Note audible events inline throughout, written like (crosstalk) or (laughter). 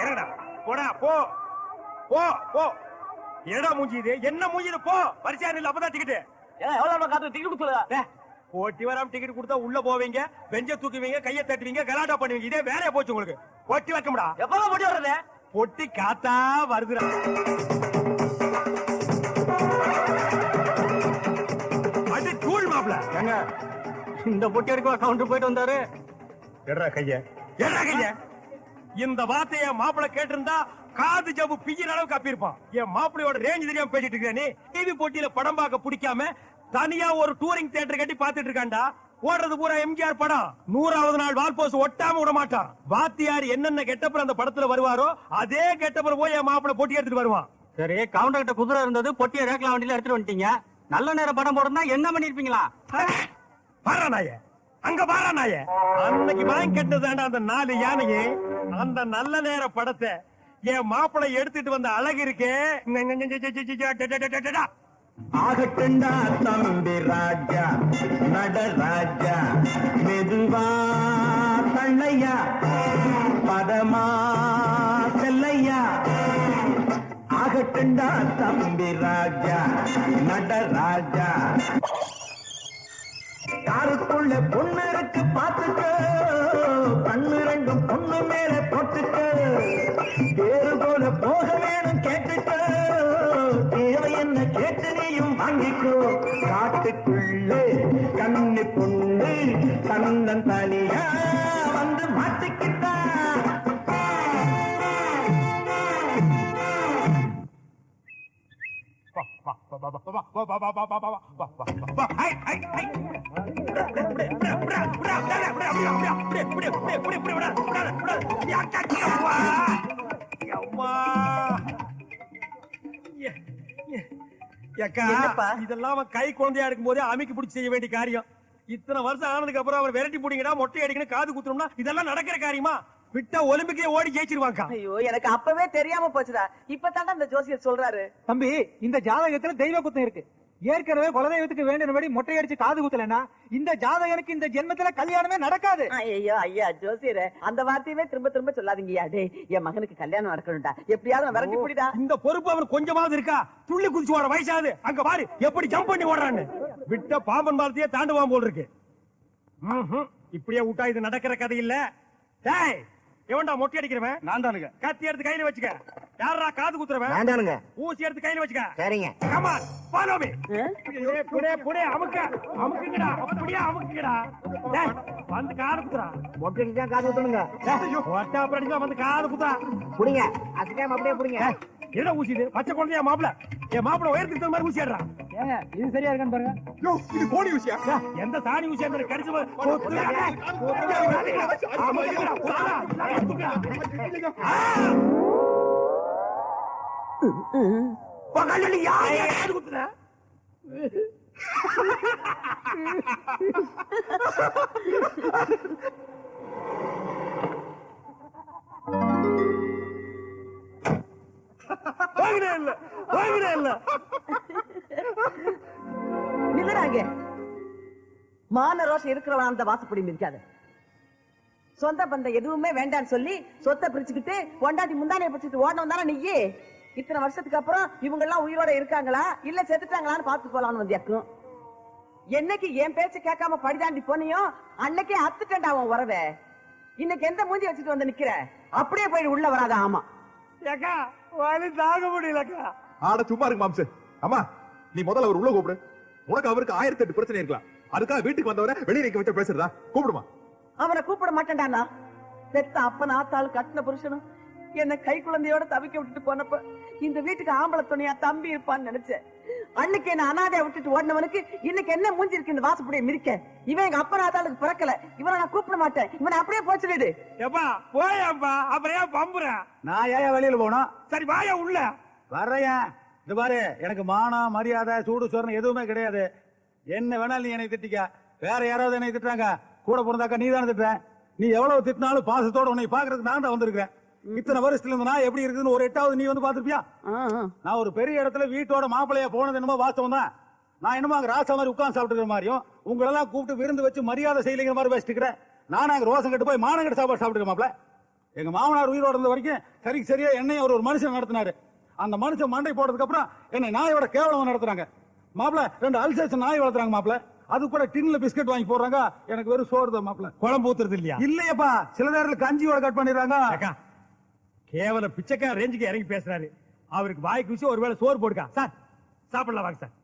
இறங்குடா. போடா போ. போ போ. எடா மூஞ்சி இது என்ன மூஞ்சி இது போ. வரிசையா நில்லு அப்பதான் டிக்கெட் ஏன் எவ்வளவு காத்து டிக்கெட் கொடுத்துல போட்டி வராம டிக்கெட் கொடுத்தா உள்ள போவீங்க பெஞ்ச தூக்குவீங்க கையை தட்டுவீங்க கலாட்டா பண்ணுவீங்க. இதே வேலையா போச்சு உங்களுக்கு. பொட்டி வைக்கமுடா எப்பதான் போட்டி வர்றது? பொட்டி காத்தா வருதுடா. அடி தூள் மாப்ள ஏங்க இந்த பொட்டி எடுக்க கவுண்டர் போயிட்டு வந்தாரு? எட்ரா கைய? எட்ரா கைய? இந்த வார்த்தைய மாப்பிள கேட்டிருந்தா காது ஜவ்வு பிய்யிற அளவுக்கு அப்பிருப்பான் என் மாப்பிளையோட ரேஞ்ச் தெரியாம பேசிட்டு இருக்க நீ. டிவி போட்டியில படம் பார்க்க பிடிக்காம தனியா ஒரு டூரிங் தியேட்டர் கட்டி பாத்துட்டு இருக்கான்டா. ஓடுறது பூரா எம்ஜிஆர் படம். நூறாவது நாள் வால்போஸ் ஒட்டாம விட மாட்டான். வாத்தியார் என்னென்ன கெட்டப்பறம் அந்த படத்துல வருவாரோ அதே கெட்டப்பறம் போய் என் மாப்பிள போட்டி எடுத்துட்டு வருவான். சரி கவுண்டர் கிட்ட குதிரை இருந்தது பொட்டியை ரேக்லா வண்டியில எடுத்துட்டு வந்துட்டீங்க. நல்ல நேரம் படம் போடுறதா என்ன பண்ணிருப்பீங்களா? பாரா நாய. அங்க பாரா நாய. அன்னைக்கு வாங்கி கட்டதாண்டா அந்த நாலு யானையே. அந்த நல்ல நேர படத்தை என் மாப்பிளை எடுத்துட்டு வந்த அழகு இருக்கே. ஆகட்டண்டா தம்பி ராஜா நடராஜா மெதுவா தள்ளையா பதமா செல்லையா. ஆகட்டண்டா தம்பி ராஜா நடராஜா காருக்குள்ள பொண்ணு இருக்கு பாத்துக்க கண்ணு பொண்ணு தன்னன் தனியா வந்து மாட்டிக்கிட்டா? இதெல்லாம் கை குழந்தையா இருக்கும் போதே அமைக்கு பிடிச்சி செய்ய வேண்டிய காரியம். இத்தனை வருஷம் ஆனதுக்கு அப்புறம் அவர் விரட்டி பிடிங்கடா மொட்டை அடிக்கணும் காது குத்துறோம்னா இதெல்லாம் நடக்கிற காரியமா? விட்டா ஒலிம்பிக்கே ஓடி ஜெயிச்சிருவாங்க ஐயோ எனக்கு அப்பவே தெரியாம போச்சுடா. இப்பதான்டா இந்த ஜோசியர் சொல்றாரு. தம்பி இந்த ஜாதகத்துல தெய்வ குத்தம் இருக்கு. ஏற்கனவே குலதெய்வத்துக்கு வேண்டியபடி மொட்டை அடிச்சு காது குத்தலன்னா இந்த ஜாதகனுக்கு இந்த ஜென்மத்துல கல்யாணமே நடக்காது. ஐயோ ஐயா ஜோசியரே அந்த வார்த்தையவே திரும்ப திரும்ப சொல்லாதீங்கயா டேய் என் மகனுக்கு கல்யாணம் நடக்கணும்டா. எப்படியாவது விரட்டி பிடிடா. இந்த பொறுப்பு அவன் கொஞ்சமாவது இருக்கா? துள்ளி குதிச்சு ஓட வயசாது அங்க பாரு எப்படி ஜம்ப் பண்ணி ஓடுறான்னு. விட்ட பாம்பன் பாலத்தையே தாண்டுவான் போல் இருக்கு. இப்படியே விட்டா இது நடக்கிற கதை இல்ல. டேய் எவன்டா மொட்டை அடிக்கிறவன்? நான் தானுங்க கத்தி எடுத்து கையில வச்சுக்க. யாரா காது குத்துறவன்? வேண்டானுங்க ஊசி எடுத்து கையில வச்சுக்க. சரிங்க. கமான் ஃபாலோ மீ புடே புடே அமுக்க அமுக்குங்கடா. அப்படியே அமுக்குங்கடா. டேய் வந்து காது குத்துறா. மொட்டைக்கு தான் காது ஊத்தணுங்க ஒட்டா அப்புறம் வந்து காது குத்துறா புடிங்க. அசிக்காம அப்படியே புடிங்க. என்ன ஊசி இது? பச்சை குழந்தையா மாப்பிள என் மாப்பிள உயரத்துக்கு மாதிரி ஊசி ஆடுறா. ஏங்க இது சரியா இருக்கான்னு பாருங்க இது கோடி ஊசியா எந்த சாணி ஊசியா இருந்தாலும் கடிச்சு போ- கொத்துடா, டேய். கொத்துடா, அமுக்குங்கடா, கொத்துடா, கொத்துடா. ஆ! உன் கண்ணுல யாரையா காது குத்துன? வாங்கினே இல்ல வாங்கினே இல்ல நில்லுறாங்க மான ரோஷம் இருக்கிறவன் அந்த வாசப்படி மிதிக்காத சொந்த பந்தம் எதுவுமே வேண்டாம்னு சொல்லி சொத்தை பிரிச்சுக்கிட்டு பொண்டாட்டி முந்தானைய பிடிச்சிட்டு ஓடணும் தானே நீயே? இத்தனை வருஷத்துக்கு அப்புறம் இவங்க எல்லாம் உயிரோட இருக்காங்களா? இல்ல செத்துட்டாங்களான்னு பார்த்து போலான்னு வந்தியாக்கும். என்னைக்கு என் பேச்ச கேட்காம படிதாண்டி போனியோ அன்னைக்கே அத்துட்டேன்டா உன் உறவை. இன்னைக்கு எந்த மூஞ்சி வச்சுட்டு வந்து நிக்கிற? அப்படியே போய் உள்ள வராத ஆமா. ஏக்கா தாங்க முடியலக்கா. ஆட சும்மா இருக்கு மாம்சு. அம்மா. நீ முதல்ல அவர் உள்ள கூப்பிடு. உனக்கு அவருக்கு ஆயிரத்தி எட்டு பிரச்சனை இருக்கலாம். அதுக்காக வீட்டுக்கு வந்தவரை வெளியே நிக்க வச்ச பேசுறதா? கூப்பிடுமா? அவனை கூப்பிட மாட்டேன்டானா பெத்த அப்பன் ஆத்தாள் கட்டின புருஷனும் என்ன கை குழந்தையோட தவிக்க விட்டுட்டு போனப்ப இந்த வீட்டுக்கு ஆம்பளை துணையா தம்பி இருப்பான்னு நினைச்சேன். அன்னைக்கு என்ன அனாதைய விட்டுட்டு ஓடினவனுக்கு இன்னைக்கு என்ன மூஞ்சி இருக்கு இந்த வாசப்படியை மிரிக்க இவன் எங்க அப்பன் ஆத்தாளுக்கு பிறக்கல. இவனை நான் கூப்பிட மாட்டேன். இவனை அப்படியே போச்சுடு எப்பா போயாப்பா. அப்புறம் ஏன் பம்புற நான் ஏன் வெளியில போனோம் சரி வாயா உள்ள. வர்றேன். இந்த பாரு எனக்கு மானம் மரியாதை சூடு சொரணம் எதுவுமே கிடையாது. என்ன வேணாலும் நீ என்னை திட்டிக்க. வேற யாராவது என்னை திட்டுறாங்க. கூட பிறந்தாக்கா நீ தானே திட்டுறேன் நீ எவ்வளவு திட்டினாலும் பாசத்தோட உன்னை பாக்குறதுக்கு நான் தான் வந்திருக்கேன் இத்தனை வருஷத்துல இருந்து நான் எப்படி இருக்குதுன்னு ஒரு எட்டாவது நீ வந்து பாத்துருப்பியா நான் ஒரு பெரிய இடத்துல வீட்டோட மாப்பிள்ளையா போனது என்னமோ வாஸ்தவம் தான். நான் என்னமோ அங்க ராசா மாதிரி உட்கார்ந்து சாப்பிட்டுக்கிற மாதிரியும் உங்களெல்லாம் கூப்பிட்டு விருந்து வச்சு மரியாதை செய்யலைங்கிற மாதிரி பேசிட்டு இருக்கிறேன் நான் அங்க ரோசம் கட்டு போய் மானங்கட்டு சாப்பாடு சாப்பிட்டுக்க மாப்ள எங்க மாமனார் உயிரோட இருந்த வரைக்கும் சரிக்கு சரியா என்னையும் அவர் ஒரு மனுஷன் நடத்தினாரு. அந்த மனுஷன் மண்டை போட்டதுக்கு அப்புறம் என்னை நாயோட கேவலமா நடத்துறாங்க. மாப்பிள ரெண்டு அல்சேஷன் நாய் வளர்த்துறாங்க மாப்பிள. அது கூட டின்ல பிஸ்கட் வாங்கி போடுறாங்க. எனக்கு வெறும் சோறு தான் மாப்பிள. குழம்பு ஊத்துறது இல்லையா? இல்லையப்பா. சில நேரத்துல கஞ்சியோட கட் பண்ணிடுறாங்க. அக்கா கேவல பிச்சைக்கார ரேஞ்சுக்கு இறங்கி பேசுறாரு. அவருக்கு வாய்க்கு வச்சு ஒருவேளை சோறு போடுக்கா. சார் சாப்பிடலாம் வாங்க சார்.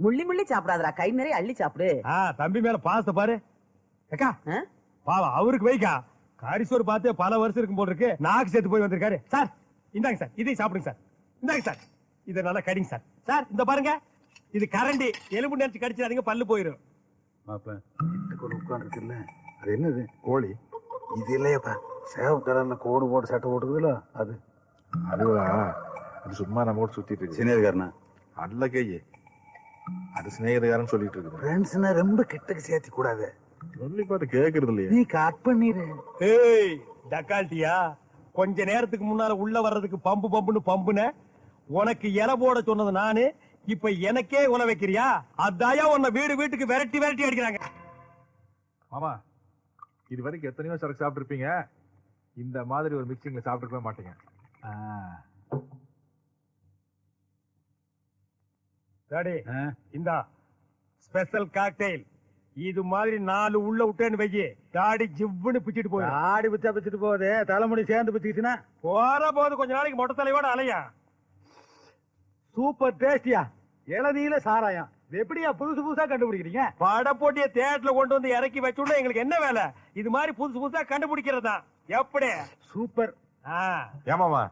முள்ளி முள்ளி சாப்பிடாதடா. கை நிறைய அள்ளி சாப்பிடு. ஆ தம்பி மேல பாசத்தை பாரு. அக்கா ஆ? பாவம் அவருக்கு வைக்கா. காரிசோறு பார்த்து பல வருஷம் இருக்கும் போல இருக்கு நாக்கு சேர்த்து போய் வந்திருக்காரு. சார் இந்தாங்க சார். இதையும் சாப்பிடுங்க சார். இந்தாங்க சார். இதை நல்லா கடிங்க சார். சார் இந்த பாருங்க. இது கரண்டி. எலும்பு நினைச்சு கடிச்சிடாதீங்க பல்லு போயிடும் மாப்பிள வீட்டுக்கு ஒரு உட்காந்துருக்கு இல்ல அது என்னது? கோழி. இது இல்லையப்பா. சேவம் கலர்ல கோடு போட்டு சட்டை போட்டுக்குதுல அது. அதுவா? அது சும்மா நம்ம கூட சுத்திட்டு இருக்கு. அல்ல கையே அது சிநேகிதக்காரன் சொல்லிட்டு இருக்குது. ஃப்ரெண்ட்ஸ்னா ரொம்ப கிட்டக்கு சேர்த்தி கூடாது சொல்லி பார்த்து கேக்குறது இல்லையே நீ கட் பண்ணிடு ஏய் டக்கால்ட்டியா? கொஞ்ச நேரத்துக்கு முன்னால உள்ள வர்றதுக்கு பம்பு பம்புன்னு பம்புன. உனக்கு இலை போட சொன்னது நானு. இப்ப எனக்கே உல வைக்கிறியா? அதாயா உன்னை வீடு வீட்டுக்கு விரட்டி விரட்டி அடிக்கிறாங்க. மாமா இது வரைக்கும் எத்தனையோ சரக்கு சாப்பிட்டுருப்பீங்க. இந்த மாதிரி ஒரு மிக்சிங்ல சாப்பிட்டுருக்கவே மாட்டீங்க. டாடி இந்தா ஸ்பெஷல் காக்டெயில் இது மாதிரி நாலு உள்ள விட்டேன்னு வைக்கி தாடி ஜிவ்வுன்னு பிச்சிட்டு போய் ஆடி பிச்சா பிச்சுட்டு போகுது. தலைமுடி சேர்ந்து பிச்சுக்கிச்சுன்னா? போற போது கொஞ்ச நாளைக்கு மொட்டை தலையோட அலையா? சூப்பர் டேஸ்டியா. இளநீல சாராயம். இது எப்படியா புதுசு புதுசா கண்டுபிடிக்கிறீங்க? பட போட்டிய தேட்டர்ல கொண்டு வந்து இறக்கி வச்சுடனே எங்களுக்கு என்ன வேலை? இது மாதிரி புதுசு புதுசா கண்டுபிடிக்கிறதா? எப்படி? சூப்பர். ஆ, ஏமாமா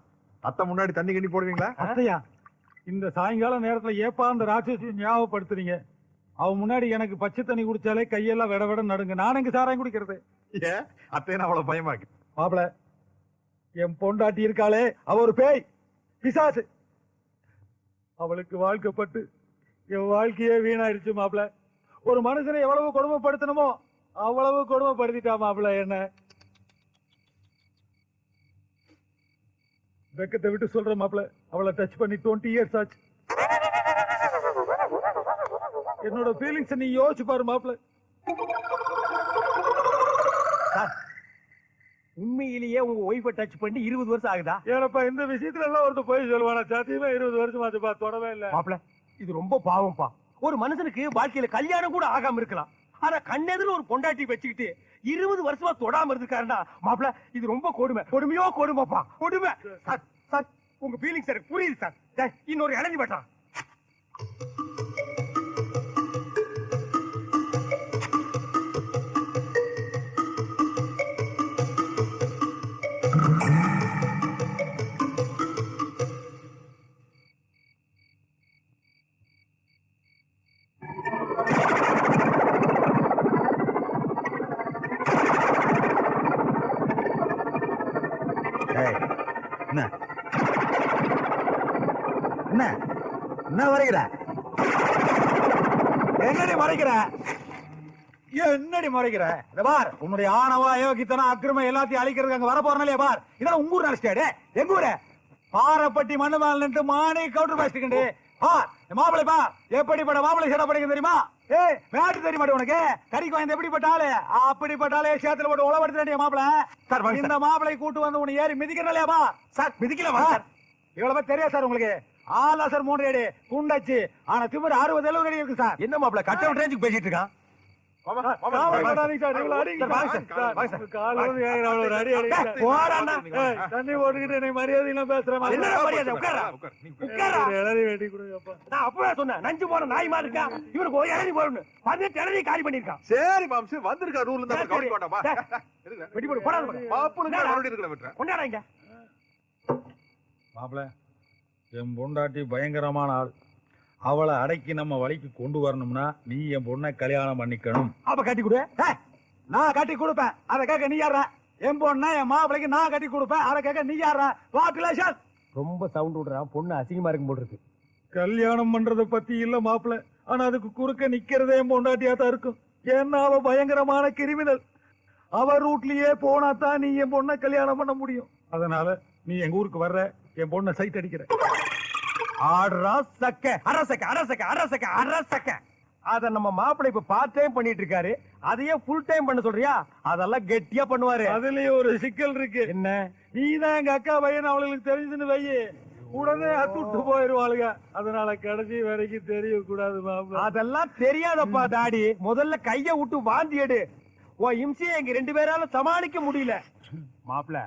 அத்தை முன்னாடி தண்ணி கண்ணி போடுவீங்களா? அத்தையா இந்த சாயங்கால நேரத்துல ஏப்பா அந்த ராட்சசி ஞாபகப்படுத்துறீங்க? அவ முன்னாடி எனக்கு பச்சை தண்ணி குடிச்சாலே கையெல்லாம் விட விட நடுங்க. நான் எங்க சாராயம் குடிக்கிறது? ஏன் அத்தையனா அவ்வளவு பயமாக்கு. மாப்பிள என் பொண்டாட்டி இருக்காளே அவ ஒரு பேய் பிசாசு. அவளுக்கு வாழ்க்கப்பட்டு என் வாழ்க்கையே வீணாயிருச்சு மாப்பிள. ஒரு மனுஷனை எவ்வளவு கொடுமைப்படுத்தணுமோ அவ்வளவு கொடுமைப்படுத்திட்டா மாப்பிள என்ன? வெக்கத்தை விட்டு சொல்ற மாப்பிள. அவளை டச் பண்ணி டுவெண்ட்டி இயர்ஸ் ஆச்சு. என்னோட ஃபீலிங்ஸ் நீ யோசிச்சு பாரு மாப்பிள உண்மையிலேயே உங்க ஒய்ஃபை டச் பண்ணி இருபது வருஷம் ஆகுதா? ஏனப்பா இந்த விஷயத்துல எல்லாம் ஒருத்தர் போய் சொல்லுவானா? சத்தியமா இருபது வருஷம் ஆச்சுப்பா தொடவே இல்ல. மாப்பிள இது ரொம்ப பாவம்ப்பா. ஒரு மனுஷனுக்கு வாழ்க்கையில கல்யாணம் கூட ஆகாம இருக்கலாம். ஆனா கண்ணெதிர ஒரு பொண்டாட்டி வச்சுக்கிட்டு இருபது வருஷமா தொடாம இருந்திருக்காருன்னா மாப்பிள இது ரொம்ப கொடுமை. கொடுமையோ கொடுமைப்பா. கொடுமை. Sir sir. உங்க ஃபீலிங்ஸ் எனக்கு புரியுது சார். இன்னொரு இளஞ்சி பட்டான் வரைகிற என்னடி மறைக்கிற? என்னடி மறைக்கிற? இந்த பார் உன்னுடைய ஆணவா யோகித்தனம் அக்கிரமம் எல்லாத்தையும் அழிக்கிறதுக்கு அங்க வர போறனாலே பார். இதெல்லாம் உங்க ஊர் நினைச்சிட்டாடு எங்க ஊரு? பாறைப்பட்டி மண்ணு மேல நின்று மானே கவுண்டர் பேசிட்டு பார் மாப்பிளை பா எப்படிப்பட்ட மாப்பிளை சேட படிக்க தெரியுமா? ஏய் மேட்டு தெரிய மாட்டே உனக்கு? கறிக்கு வாய்ந்த எப்படிப்பட்ட ஆளு? அப்படிப்பட்ட ஆளே சேத்துல போட்டு உழவடுத்துறேன் மாப்பிளை சார். இந்த மாப்பிளை கூட்டு வந்து உன்னை ஏறி மிதிக்கிறனாலே பா சார் மிதிக்கல சார். இவ்வளவு தெரியாது சார் உங்களுக்கு. ஆலா சார் மூணு அடி குண்டாச்சு ஆனா திமிர் அறுபது எழுபது அடி இருக்கு சார். என்ன மாப்பிள கட் அவுட் ரேஞ்சுக்கு பேசிட்டு இருக்கான். தண்ணி போட்டுக்கிட்டு என்னை மரியாதை? அப்பவே சொன்னேன் நஞ்சு போன நாய் மாதிரி இருக்கா? இவனுக்கு ஒரு இளநீ போடணும் பதினெட்டு இளநீ காலி பண்ணிருக்கான் சரி மாம்சு வந்திருக்க ரூல் இருந்தா வேண்டாமா சரி. வெடி போடு போடாத விட்டுறேன். கொண்டாடாங்க மாப்பிள என் பொண்டாட்டி பயங்கரமான ஆள். அவளை அடக்கி நம்ம வழிக்கு கொண்டு வரணும்னா நீ என் பொண்ணை கல்யாணம் பண்ணிக்கணும். அப்ப கட்டி கொடு. நான் கட்டி கொடுப்பேன். அதை கேட்க நீ யாரா என் பொண்ணை என் மாப்பிளைக்கு நான் கட்டி கொடுப்பேன். அதை கேட்க நீ யாரா வாக்குலேஷன் ரொம்ப சவுண்ட் விடுறான் பொண்ணு அசிங்கமா இருக்கும் போல் இருக்கு. கல்யாணம் பண்றத பத்தி இல்ல மாப்பிள. ஆனா அதுக்கு குறுக்க நிக்கிறதே என் பொண்டாட்டியா தான் இருக்கும். ஏன்னா அவ பயங்கரமான கிரிமினல். அவ ரூட்லயே போனா தான் நீ என் பொண்ணை கல்யாணம் பண்ண முடியும். அதனால நீ எங்க ஊருக்கு வர்ற? என் பொண்ணை சைட் அடிக்கிற ஆடுறா சக்க. அரசக்க அரசக்க அரசக்க அரசக்க அத நம்ம மாப்பிள்ளை இப்ப பார்ட் டைம் பண்ணிட்டு இருக்காரு. அதையே ஃபுல் டைம் பண்ண சொல்றியா? அதெல்லாம் கெட்டியா பண்ணுவாரு. அதுலயும் ஒரு சிக்கல் இருக்கு. என்ன? நீதான் எங்க அக்கா பையன் அவளுக்கு தெரிஞ்சுன்னு வையி உடனே அத்துட்டு போயிருவாளுங்க. அதனால கடைசி வரைக்கும் தெரிய கூடாது மாப்பிள்ள. அதெல்லாம் தெரியாதப்பா டாடி. முதல்ல கைய விட்டு வாந்தி எடு. உன் இம்சையை எங்க ரெண்டு பேரால சமாளிக்க முடியல. மாப்பிள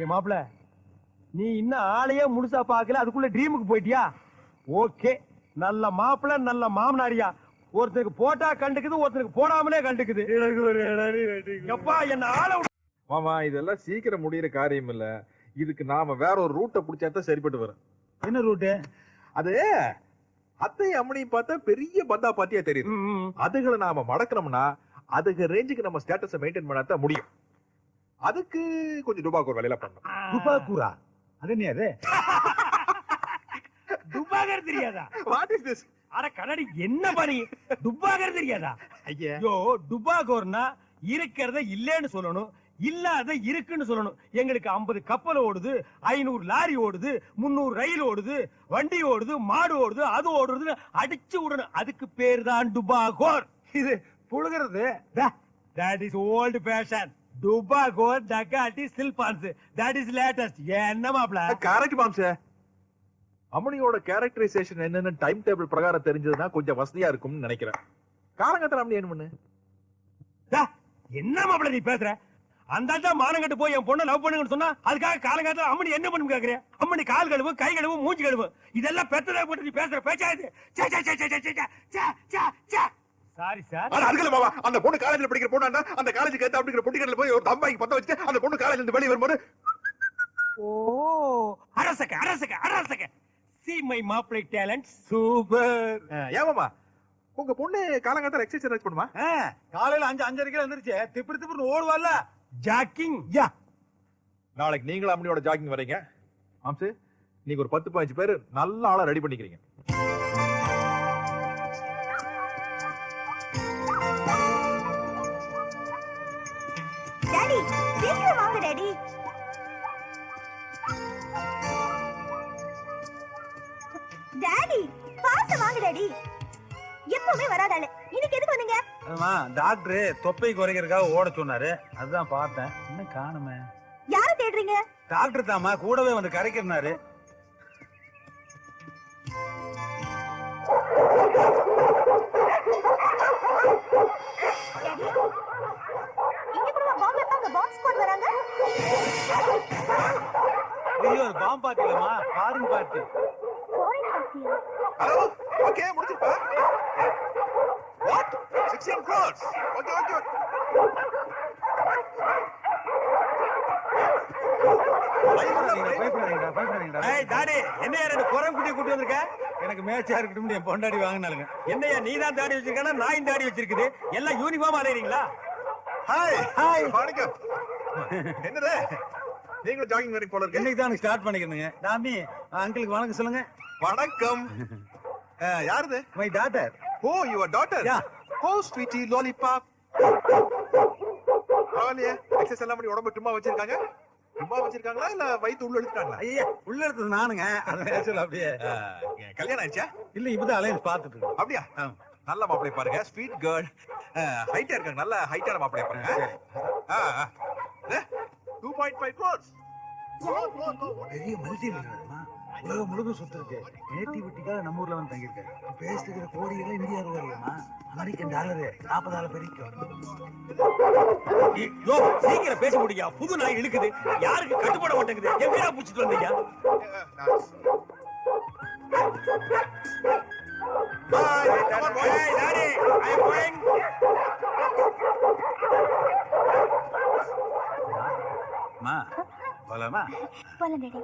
ஏ மாப்பிள நீ இன்னும் ஆளையே முழுசா பாக்கல அதுக்குள்ள ட்ரீமுக்கு போயிட்டியா? ஓகே நல்ல மாப்பிள நல்ல மாமனாரியா. ஒருத்தருக்கு போட்டா கண்டுக்குது ஒருத்தருக்கு போடாமலே கண்டுக்குது. எப்பா என்ன ஆள மாமா இதெல்லாம் சீக்கிரம் முடியிற காரியம் இல்ல. இதுக்கு நாம வேற ஒரு ரூட்டை பிடிச்சா தான் சரிப்பட்டு வரும். என்ன ரூட்டு அது அத்தை அம்மனையும் பார்த்தா பெரிய பந்தா பாத்தியா தெரியுது. அதுகளை நாம மடக்கணும்னா அதுக்கு ரேஞ்சுக்கு நம்ம ஸ்டேட்டஸை மெயின்டைன் பண்ணாதான் முடியும். அதுக்கு கொஞ்சம் டுபாக்கு ஒரு வேலையில பண்ணணும் துப்பாக்கூரா அது என்ன அது (laughs) துப்பாகர் தெரியாதா? வாட் இஸ் திஸ் அட கண்ணாடி என்ன பண்ணி துப்பாகர் தெரியாதா? ஐயா. ஐயோ டுபாகோர்னா இருக்கிறத இல்லைன்னு சொல்லணும் இல்லாத இருக்குன்னு சொல்லணும். எங்களுக்கு 50 கப்பல் ஓடுது ஐநூறு லாரி ஓடுது முந்நூறு ரயில் ஓடுது வண்டி ஓடுது மாடு ஓடுது அது ஓடுறது அடிச்சு விடணும். அதுக்கு பேர் தான் டுபாகோர் இது புழுகிறது? தட் இஸ் ஓல்டு ஃபேஷன் டுபாகோர் டக்காட்டி சில்பான்ஸ் தட் இஸ் லேட்டஸ்ட் என்ன மாப்ள கரெக்ட் மாம்ச அம்மனியோட கேரக்டரைசேஷன் என்னன்னு டைம் டேபிள் பிரகாரம் தெரிஞ்சதுன்னா கொஞ்சம் வசதியா இருக்கும்னு நினைக்கிறேன். காரங்கத்துல அம்மனி என்ன பண்ணு என்ன மாப்பிள நீ பேசுற? அந்த ஆட்டா மானங்கட்டு போய் என் பொண்ணை லவ் பண்ணுங்கன்னு சொன்னா அதுக்காக காலங்காலத்துல அம்மனி என்ன பண்ணும் கேக்குற? அம்மனி கால் கழுவு கை கழுவு மூஞ்சி கழுவு. இதெல்லாம் பெத்ததா போட்டு நீ பேசுற பேச்சாது சாரி சார் ஆனா அதுக்குள்ள மாமா. அந்த பொண்ணு காலேஜ்ல படிக்கிற பொண்ணு அந்த காலேஜுக்கு ஏத்த அப்படிங்கிற பொட்டிக்கடல போய் ஒரு தம்பாய்க்கு பத்த வச்சுட்டு அந்த பொண்ணு காலேஜ்ல இருந்து வெளியே வரும்போது ஓ அரசக அரசக அரசக. சி மை மாப்பிளை டேலண்ட் சூப்பர் ஏமாமா உங்க பொண்ணு காலங்காலத்துல எக்ஸசைஸ் பண்ணுமா? காலையில அஞ்சு அஞ்சரைக்கு வந்துருச்சு திப்பு திப்புன்னு ஓடுவாள்ல. ஜாக்கிங் யா. நாளைக்கு நீங்களும் அம்மனியோட ஜாகிங் வரீங்க. மாம்சு நீங்க ஒரு பத்து பதினஞ்சு பேர் நல்ல ஆளா ரெடி பண்ணிக்கிறீங்க. வாங்க டாடி பாத்து வாங்க டாடி எப்பவுமே வராதால இன்னைக்கு எதுக்கு வந்தீங்க? ஆமா டாக்டர் தொப்பை குறைக்கிறதுக்காக ஓட சொன்னாரு. அதுதான் பார்த்தேன். இன்னும் காணுமே? யார தேடுறீங்க? டாக்டர் தாமா கூடவே வந்து கரைக்கிறனாரு ஐயோ அது பாம்பு பார்ட்டி இல்லம்மா ஃபாரின் பார்ட்டி ஃபாரின் பார்ட்டியா ஹலோ ஓகே முடிச்சிருப்பா வாட் 16 crores ஓகே ஓகே பயப்படாதீங்கடா, பயப்படாதீங்கடா, பயப்படாதீங்கடா. ஏய் டாடி என்னையா ரெண்டு குரம் குட்டி கூட்டி வந்திருக்க? எனக்கு மேட்சா இருக்கட்டும் என் பொண்டாடி வாங்கினாலுங்க என்னையா நீ தான் தாடி வச்சிருக்கா நாயும் தாடி வச்சிருக்குது. எல்லாம் யூனிஃபார்ம் அலையறீங்களா? ஹாய் ஹாய் வணக்கம். என்னது? நீங்களும் ஜாகிங் வரீங்க போல இருக்கு. இன்னைக்கு தான் ஸ்டார்ட் பண்ணிக்கிறேங்க டாமி அங்கிளுக்கு வணக்கம் சொல்லுங்க. வணக்கம். யாருது? My daughter oh your daughter Yeah. Oh sweetie lollipop பரவாயில்லையே. எக்ஸசைஸ் எல்லாம் பண்ணி உடம்பு சும்மா வச்சிருக்காங்க? சும்மா வச்சிருக்காங்களா? இல்ல வயித்து உள்ள எடுத்துட்டாங்களா ஐயா உள்ள எடுத்தது நானுங்க. அது அப்படியே. கல்யாணம் ஆயிடுச்சா? இல்ல இப்பதான் அலையன்ஸ் பார்த்துட்டு இருக்கோம். அப்படியா? நல்ல மாப்பிளை பாருங்க. ஸ்வீட் கேர்ள் ஹைட்டா இருக்காங்க. நல்ல ஹைட்டான மாப்பிளை பாருங்க. டூ பாயிண்ட் ஃபைவ் க்ரோர்ஸ் பெரிய மல்டி மில்லியனர்மா உலகம் முழுக்க நேட்டிவிட்டிக்காக நம்ம ஊர்ல வந்து தங்கியிருக்காரு. பேசிட்டு கோடியெல்லாம் இந்தியா ரூபாய்மா அமெரிக்கன் டாலரு நாற்பதாயிரம் பெருக்கும் யோ சீக்கிரம் பேச முடியா? புது நாய் இழுக்குது. யாருக்கு கட்டுப்பட மாட்டேங்குது? எங்கடா புடிச்சிட்டு வந்தீங்க? டாடி ஐ அம் கோயிங் மா போலாமா போலாம் டாடி